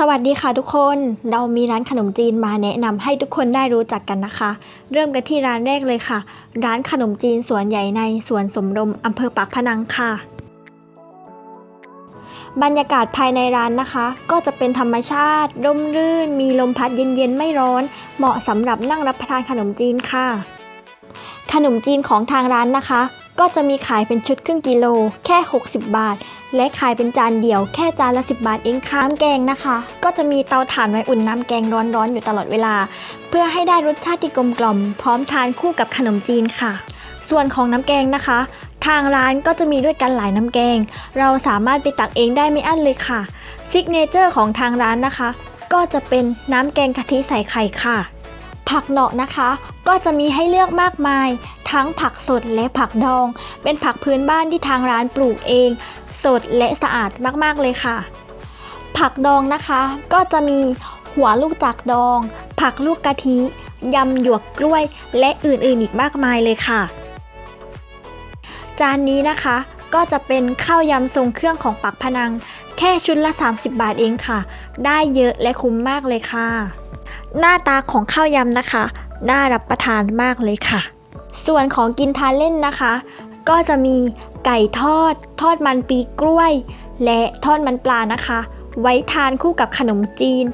สวัสดีค่ะทุกคน เรามีร้านขนมจีนมาแนะนำให้ทุกคนได้รู้จักกันนะคะ เริ่มกันที่ร้านแรกเลยค่ะ ร้านขนมจีนสวนใหญ่ในสวนสมรมอำเภอปากพนังค่ะ บรรยากาศภายในร้านนะคะ ก็จะเป็นธรรมชาติ ร่มรื่น มีลมพัดเย็นๆ ไม่ร้อน เหมาะสำหรับนั่งรับประทานขนมจีนค่ะ ขนมจีนของทางร้านนะคะ ก็จะมีขายเป็นชุดครึ่งกิโล แค่ 60 บาท และขายเป็นจานเดียวแค่จานละ 10 บาทเองค่ะน้ำแกงนะคะ ก็จะมีเตาถ่านไว้อุ่นน้ำแกงร้อนๆอยู่ตลอดเวลา เพื่อให้ได้รสชาติที่กลมกล่อม พร้อมทานคู่กับขนมจีนค่ะ ส่วนของน้ำแกงนะคะ ทางร้านก็จะมีด้วยกันหลายน้ำแกง เราสามารถไปตักเองได้ไม่อั้นเลยค่ะซิกเนเจอร์ของทางร้านนะคะ ก็จะเป็นน้ำแกงกะทิใส่ไข่ค่ะ ผักเนาะนะคะ ก็จะมีให้เลือกมากมาย ทั้งผักสดและผักดอง เป็นผักพื้นบ้านที่ทางร้านปลูกเอง สดและสะอาดมากๆเลยค่ะ ผักดองนะคะก็จะมีหัวลูกจากดอง ผักลูกกะทิ ยำหยวกกล้วย และอื่นๆอีกมากมายเลยค่ะ จานนี้นะคะก็จะเป็นข้าวยำทรงเครื่องของปักพนัง แค่ชุดละ 30 บาทเองค่ะ ได้เยอะและคุ้มมากเลยค่ะ หน้าตาของข้าวยำนะคะ น่ารับประทานมากเลยค่ะ ส่วนของกินทานเล่นนะคะ ก็จะมี ไก่ทอด ทอดมันปีกล้วย และทอดมันปลานะคะ ไว้ทานคู่กับขนมจีน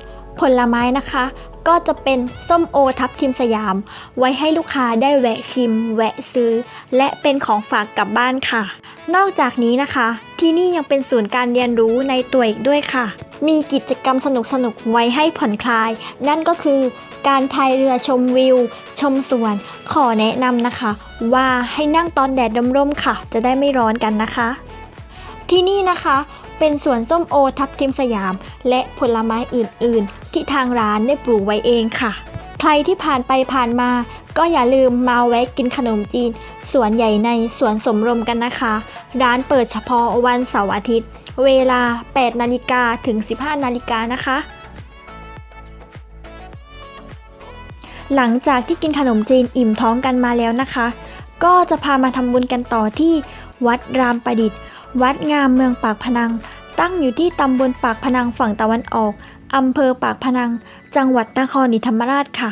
ผลไม้นะคะ ก็จะเป็นส้มโอทับทิมสยาม ไว้ให้ลูกค้าได้แวะชิม แวะซื้อ และเป็นของฝากกลับบ้านค่ะ นอกจากนี้นะคะ ที่นี่ยังเป็นศูนย์การเรียนรู้ในตัวอีกด้วยค่ะ มีกิจกรรมสนุกๆไว้ให้ผ่อนคลาย นั่นก็คือการพายเรือชมวิว ชมสวน ขอแนะนำนะคะ ว่าให้นั่งตอนแดดร่มๆค่ะ จะได้ไม่ร้อนกันนะคะ ที่นี่นะคะเป็นสวนส้มโอทับทิมสยาม และผลไม้อื่นๆ ที่ทางร้านได้ปลูกไว้เองค่ะ ใครที่ผ่านไปผ่านมา ก็อย่าลืมมาแวะกินขนมจีน สวนใหญ่ในสวนสมรมกันนะคะ ร้านเปิดเฉพาะวันเสาร์อาทิตย์ เวลา 8 นาฬิกาถึง 15 นาฬิกานะคะ หลังจากที่กินขนมจีนอิ่มท้องกันมาแล้วนะคะ ก็จะพามาทำบุญกันต่อที่วัดรามประดิษฐ์ วัดงามเมืองปากพนัง ตั้งอยู่ที่ตำบลปากพนังฝั่งตะวันออกอำเภอปากพนัง จังหวัดนครศรีธรรมราชค่ะ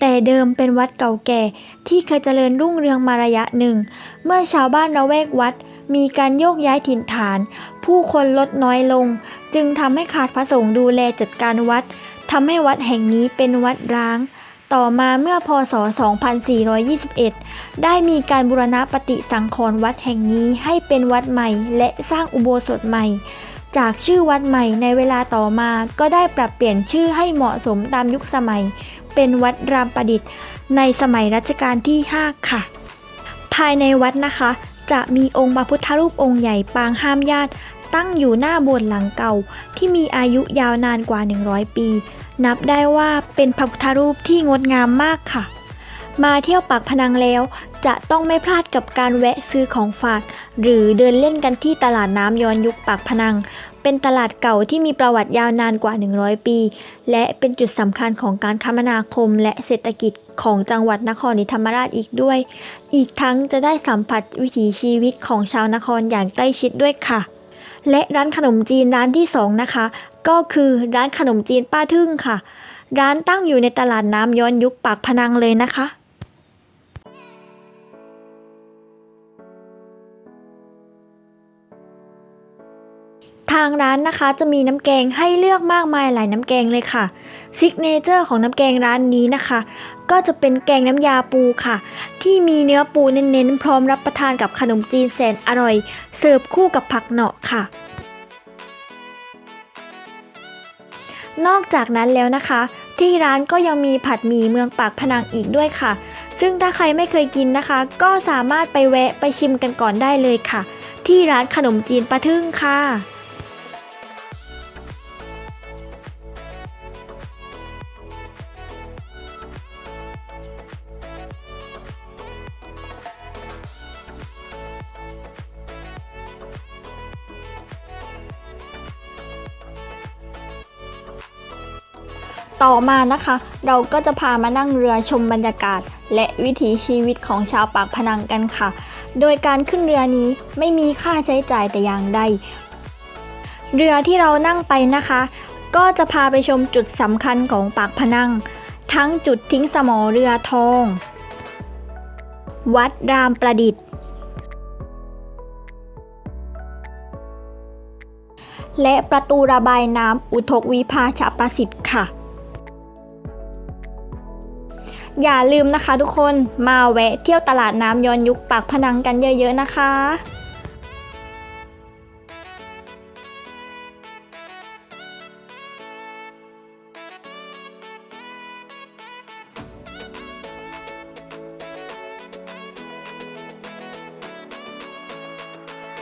แต่เดิมเป็นวัดเก่าแก่ที่เคยเจริญรุ่งเรืองมาระยะหนึ่ง เมื่อชาวบ้านระแวกวัดมีการโยกย้ายถิ่นฐาน ผู้คนลดน้อยลง จึงทำให้ขาดพระสงฆ์ดูแลจัดการวัดทำให้วัดแห่งนี้เป็นวัดร้าง ต่อมาเมื่อพศ 2421 ได้มีการบูรณะปฏิสังขรณ์วัดแห่งนี้ให้เป็นวัดใหม่และสร้างอุโบสถใหม่ จากชื่อวัดใหม่ในเวลาต่อมาก็ได้ปรับเปลี่ยนชื่อให้เหมาะสมตามยุคสมัย เป็นวัดรามประดิษฐ์ ในสมัยรัชกาลที่ 5 ค่ะ ภายในวัดนะคะ จะมีองค์พระพุทธรูปองค์ใหญ่ปางห้ามญาติ ตั้งอยู่หน้าโบสถ์หลังเก่า ที่มีอายุยาวนานกว่า 100 ปี นับได้ว่าเป็นพระพุทธรูปที่งดงามมากค่ะ มาเที่ยวปากพนังแล้วจะต้องไม่พลาดกับการแวะซื้อของฝาก หรือเดินเล่นกันที่ตลาดน้ำย้อนยุคปากพนัง เป็นตลาดเก่าที่มีประวัติยาวนานกว่า 100 ปี และเป็นจุดสำคัญของการคมนาคมและเศรษฐกิจของจังหวัดนครศรีธรรมราชอีกด้วย อีกทั้งจะได้สัมผัสวิถีชีวิตของชาวนครอย่างใกล้ชิดด้วยค่ะ และร้านขนมจีนร้านที่สองนะคะก็คือร้านขนมจีนป้าทึ่งค่ะ ร้านตั้งอยู่ในตลาดน้ำย้อนยุคปากพนังเลยนะคะทางร้านนะคะจะมีน้ำแกงให้เลือกมากมายหลายน้ำแกงเลยค่ะซิกเนเจอร์ของน้ำแกงร้านนี้นะคะ ก็จะเป็นแกงน้ำยาปูค่ะ ที่มีเนื้อปูเน้นๆ พร้อมรับประทานกับขนมจีนแสนอร่อย เสิร์ฟคู่กับผักเหนาะค่ะ นอกจากนั้นแล้วนะคะ ที่ร้านก็ยังมีผัดหมี่เมืองปากพนังอีกด้วยค่ะ ซึ่งถ้าใครไม่เคยกินนะคะ ก็สามารถไปแวะไปชิมกันก่อนได้เลยค่ะ ที่ร้านขนมจีนปลาทึ่งค่ะ ต่อมานะคะ เราก็จะพามานั่งเรือชมบรรยากาศ และวิถีชีวิตของชาวปากพนังกันค่ะ โดยการขึ้นเรือนี้ไม่มีค่าใช้จ่ายแต่อย่างใด เรือที่เรานั่งไปนะคะ ก็จะพาไปชมจุดสำคัญของปากพนัง ทั้งจุดทิ้งสมอเรือทอง วัดรามประดิษฐ์ และประตูระบายน้ำอุทกวิภาชประสิทธิ์ค่ะ อย่าลืมนะคะทุกคนมาแวะเที่ยวตลาดน้ำย้อนยุคปากพนังกันเยอะๆนะคะ